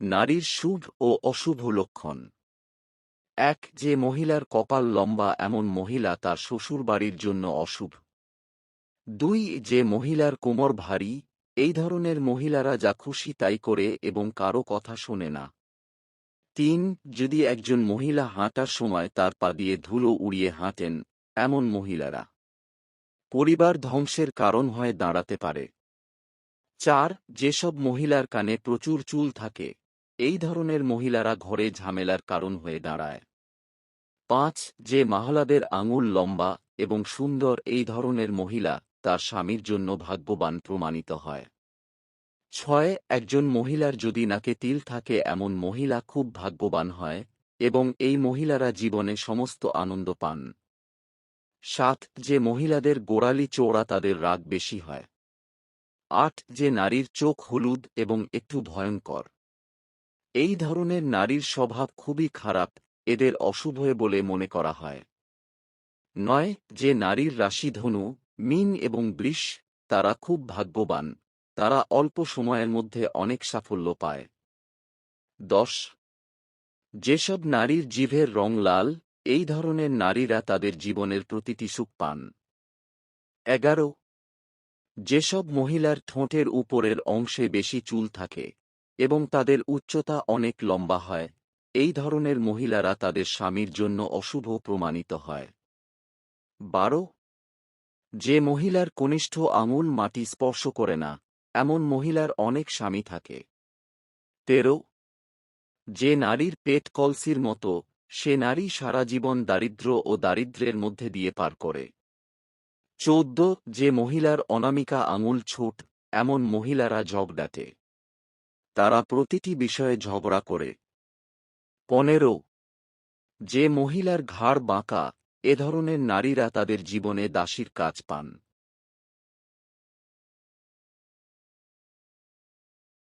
নারীর শুভ ও অশুভ লক্ষণ। এক, যে মহিলার কপাল লম্বা, এমন মহিলা তার শ্বশুরবাড়ির জন্য অশুভ। দুই, যে মহিলার কোমর ভারী, এই ধরনের মহিলারা যা খুশি তাই করে এবং কারও কথা শোনে না। তিন, যদি একজন মহিলা হাঁটার সময় তার পা দিয়ে ধুলো উড়িয়ে হাঁটেন, এমন মহিলারা। পরিবার ধ্বংসের কারণ হয়ে দাঁড়াতে পারে। চার, যেসব মহিলার কানে প্রচুর চুল থাকে এই ধরনের মহিলারা ঘরে ঝামেলার কারণ হয়ে দাঁড়ায়। পাঁচ, যে মাহলাদের আঙুল লম্বা এবং সুন্দর এই ধরনের মহিলা তার স্বামীর জন্য ভাগ্যবান প্রমাণিত হয়। ছয়, একজন মহিলার যদি নাকে তিল থাকে এমন মহিলা খুব ভাগ্যবান হয় এবং এই মহিলারা জীবনে সমস্ত আনন্দ পান। সাত, যে মহিলাদের গোড়ালি চোড়া তাদের রাগ বেশি হয়। আট, যে নারীর চোখ হলুদ এবং একটু ভয়ঙ্কর। এই ধরনের নারীর স্বভাব খুবই খারাপ, এদের অশুভ বলে মনে করা হয়। নয়, যে নারীর রাশি ধনু, মিন এবং বৃষ, তারা খুব ভাগ্যবান, তারা অল্প সময়ের মধ্যে অনেক সাফল্য পায়। দশ, যেসব নারীর জিভের রং লাল, এই ধরনের নারীরা তাদের জীবনের প্রতিটি সুখ পান। এগারো, যেসব মহিলার ঠোঁটের উপরের অংশে বেশি চুল থাকে এবং তাদের উচ্চতা অনেক লম্বা হয়। এই ধরনের মহিলারা তাদের স্বামীর জন্য অশুভ প্রমাণিত হয়। বারো, যে মহিলার কনিষ্ঠ আঙুল মাটি স্পর্শ করে না, এমন মহিলার অনেক স্বামী থাকে। তেরো, যে নারীর পেট কলসির মতো, সে নারী সারা জীবন দারিদ্র্য ও দারিদ্র্যের মধ্যে দিয়ে পার করে। চৌদ্দ, যে মহিলার অনামিকা আঙুল ছোট, এমন মহিলারা ঝগড়াটে তারা প্রতিটি বিষয়ে ঝগড়া করে। পনেরো, যে মহিলার ঘাড় বাঁকা, এ ধরনের নারীরা তাদের জীবনে দাসীর কাজ পান।